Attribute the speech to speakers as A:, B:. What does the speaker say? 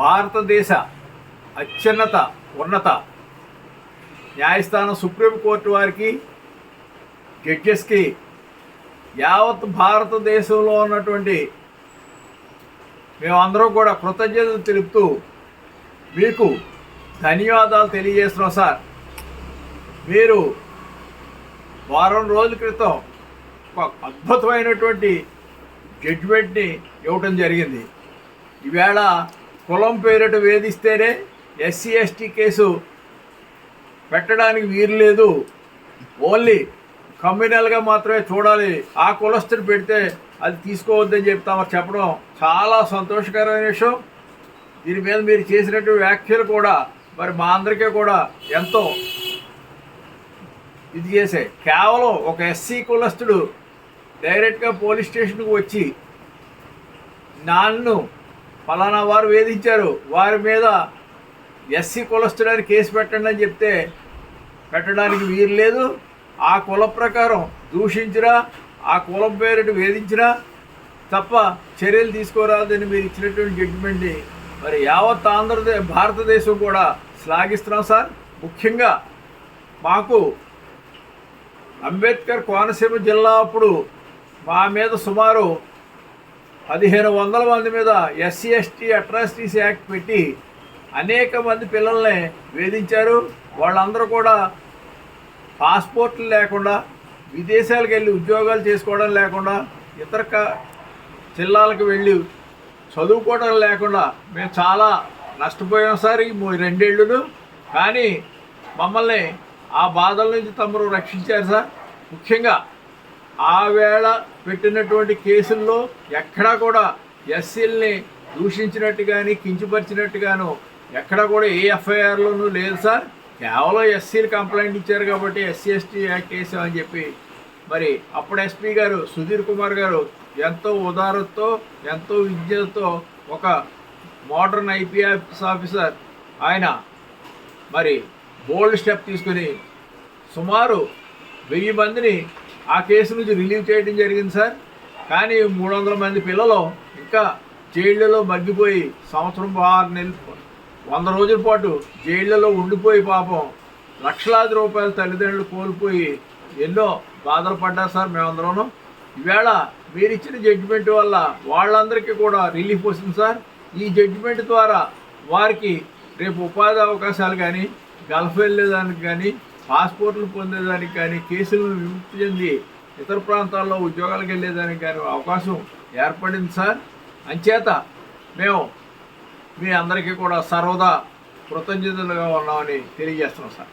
A: భారతదేశ అత్యున్నత ఉన్నత న్యాయస్థానం సుప్రీంకోర్టు వారికి జడ్జెస్కి యావత్ భారతదేశంలో ఉన్నటువంటి మేమందరం కూడా కృతజ్ఞతలు తెలుపుతూ మీకు ధన్యవాదాలు తెలియజేస్తున్నాం సార్. మీరు వారం రోజుల క్రితం ఒక అద్భుతమైనటువంటి జడ్జిమెంట్ని ఇవ్వటం జరిగింది. ఈవేళ కులం పేరిట వేధిస్తేనే ఎస్సీ ఎస్టీ కేసు పెట్టడానికి వీలు లేదు. ఓన్లీ కమ్యూనల్గా మాత్రమే చూడాలి. ఆ కులస్తుని పెడితే అది తీసుకోవద్దని చెప్తామని చెప్పడం చాలా సంతోషకరమైన విషయం. దీని మీద మీరు చేసినటువంటి వ్యాఖ్యలు కూడా మరి మా అందరికీ కూడా ఎంతో ఇది చేసే. కేవలం ఒక ఎస్సీ కులస్తుడు డైరెక్ట్గా పోలీస్ స్టేషన్కి వచ్చి నన్ను ఫలానా వారు వేధించారు. వారి మీద ఎస్సీ కులస్తుడని కేసు పెట్టండి అని చెప్తే పెట్టడానికి వీలు లేదు. ఆ కుల ప్రకారం దూషించినా ఆ కులం పేరిట వేధించినా తప్ప చర్యలు తీసుకోరాదని మీరు ఇచ్చినటువంటి జడ్జిమెంట్ని మరి యావత్ ఆంధ్రదేశ్ భారతదేశం కూడా శ్లాఘిస్తున్నాం సార్. ముఖ్యంగా మాకు అంబేద్కర్ కోనసీమ జిల్లా అప్పుడు మా మీద సుమారు పదిహేను వందల మంది మీద ఎస్సీ ఎస్టీ అట్రాసిటీస్ యాక్ట్ పెట్టి అనేక మంది పిల్లల్ని వేధించారు. వాళ్ళందరూ కూడా పాస్పోర్ట్లు లేకుండా విదేశాలకు వెళ్ళి ఉద్యోగాలు చేసుకోవడం లేకుండా ఇతర క- జిల్లాలకు వెళ్ళి చదువుకోవడం లేకుండా మేము చాలా నష్టపోయాం సార్ ఈ మూ- కానీ మమ్మల్ని ఆ బాధల నుంచి తమరు రక్షించారు సార్. ముఖ్యంగా ఆ వేళ పెట్టినటువంటి కేసుల్లో ఎక్కడా కూడా ఎస్సీల్ని దూషించినట్టు కానీ కించపరిచినట్టు గాను ఎక్కడా కూడా ఏ ఎఫ్ఐఆర్లోనూ లేదు సార్. కేవలం ఎస్సీలు కంప్లైంట్ ఇచ్చారు కాబట్టి ఎస్సీ ఎస్టీ యాక్ట్ వేసామని చెప్పి. మరి అప్పుడు ఎస్పీ గారు సుధీర్ కుమార్ గారు ఎంతో ఉదారతతో ఎంతో విద్యతో ఒక మోడర్న్ ఐపీఎస్ ఆఫీసర్ ఆయన మరి బోల్డ్ స్టెప్ తీసుకుని సుమారు వెయ్యి మందిని ఆ కేసు నుంచి రిలీవ్ చేయడం జరిగింది సార్. కానీ మూడు వందల మంది పిల్లలు ఇంకా జైళ్ళలో మగ్గిపోయి సంవత్సరం ఆరు నెలలు వంద రోజుల పాటు జైళ్ళలో ఉండిపోయి పాపం లక్షలాది రూపాయల తల్లిదండ్రులు కోల్పోయి ఎన్నో బాధలు పడ్డారు సార్ మేమందరం ఈవేళ మీరు ఇచ్చిన జడ్జిమెంట్ వల్ల వాళ్ళందరికీ కూడా రిలీఫ్ వస్తుంది సార్. ఈ జడ్జిమెంట్ ద్వారా వారికి రేపు ఉపాధి అవకాశాలు కానీ గల్ఫ్ వెళ్ళేదానికి కానీ పాస్పోర్ట్లు పొందేదానికి కానీ కేసులను విముక్తి చెంది ఇతర ప్రాంతాల్లో ఉద్యోగాలకు వెళ్ళేదానికి కానీ అవకాశం ఏర్పడింది సార్. అంచేత మేము మీ అందరికీ కూడా సర్వదా కృతజ్ఞతలుగా ఉన్నామని తెలియజేస్తున్నాం సార్.